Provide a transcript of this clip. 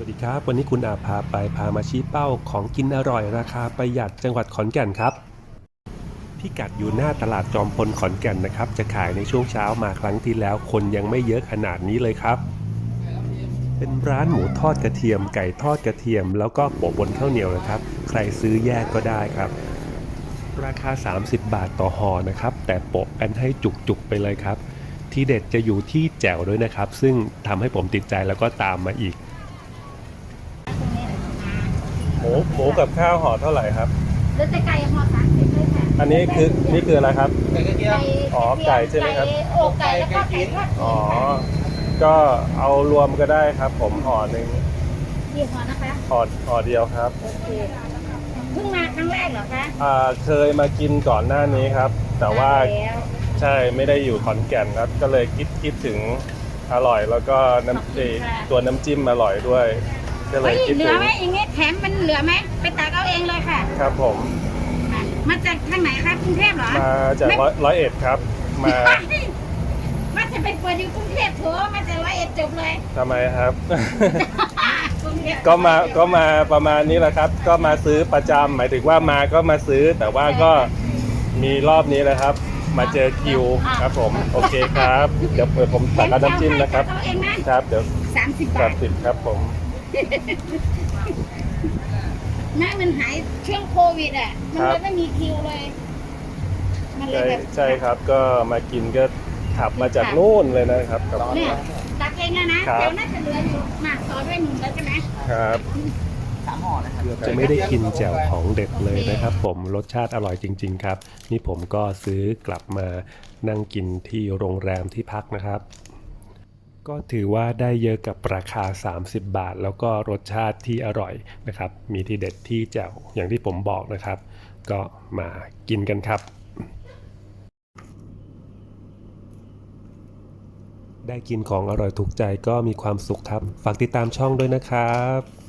สวัสดีครับ วันนี้คุณอาพาไปพามาชี้เป้าของกินอร่อยราคาประหยัดจังหวัดขอนแก่นครับ พิกัดอยู่หน้าตลาดจอมพลขอนแก่นนะครับ จะขายในช่วงเช้ามาครั้งที่แล้วคนยังไม่เยอะขนาดนี้เลยครับ เป็นร้านหมูทอดกระเทียม ไก่ทอดกระเทียม แล้วก็โปะบนข้าวเหนียวนะครับ ใครซื้อแยกก็ได้ครับ ราคา 30 บาทต่อห่อนะครับ แต่โปะกันให้จุกๆไปเลยครับ ที่เด็ดจะอยู่ที่แจ่วด้วยนะครับ ซึ่งทำให้ผมติดใจแล้วก็ตามมาอีก หมูหมูกับข้าวห่อเท่าไหร่ครับหรือจะไก่ห่อสามสิบเลยค่ะอันนี้คือนี่คืออะไรครับ ไก่กระเทียม ไก่อ๋อไก่ใช่ไหมครับก่อกไก่แล้วก็ไก่ทอดอ๋อ ก็เอารวมก็ได้ครับ ผมห่อหนึ่งยี่ห้อนะคะห่อห่อเดียวครับโอเคเพิ่งมาครั้งแรกเหรอคะอ่าเคยมากินก่อนหน้านี้ครับ แต่ว่ามาแล้วใช่ไม่ได้อยู่ขอนแก่นครับ ก็เลยคิดคิดถึงอร่อยแล้วก็น้ำเอ่อตัวน้ำจิ้มอร่อยด้วย ก็เลเฮ้ยยคิดเหลืถึองไหมอย่างงี้แถมมันเหลือไหมไปตักเอาเองเลยค่ะ ครับผมมาจากทางไหนคะกรุงเทพเหรอมาจากร้อยร้อยเอ็ดครับมาว่าจะไปเปิดอยู่กรุงเทพเถอะมาจากร้อยเอ็ดจบเลยทำไมครับ กรุงเทพก็มาก็มาประมาณนี้แหละครับ ก็มาซื้อประจำหมายถึงว่ามาก็มาซื้อ แต่ว่าก็มีรอบนี้แหละครับ มาเจอคิวครับผมโอเคครับ เดี๋ยวผมตักเอาน้ำจิ้มนะครับเอาเองนะครับ เดี๋ยวสามสิบบาตัทดสิบครับผม แม่มันหายช่วงโควิดอะ มันครัเลบยไม่มีคิวเลย มันเลยใช่แบบใช่ครับก็มากินก็ขับมาจากนู่นเลยนะครับกับ เนี่ยตักเองแล้วนะครับ เดี๋ยวน่าจะเหลืออยู่หมากซอสไว้หนึ่งแล้วใช่ไหม ครับ สามห่อนะครับเกือบจะไม่ได้กินแจ่วของเด็ดเลยนะครับ ผมรสชาติอร่อยจริง ๆ ครับ นี่ผมก็ซื้อกลับมานั่งกินที่โรงแรมที่พักนะครับ ก็ถือว่าได้เยอะกับราคา 30 บาท แล้วก็รสชาติที่อร่อยนะครับ มีที่เด็ดที่แจ่วอย่างที่ผมบอกนะครับ ก็มากินกันครับได้กินของอร่อยถูกใจก็มีความสุขครับ ฝากติดตามช่องด้วยนะครับ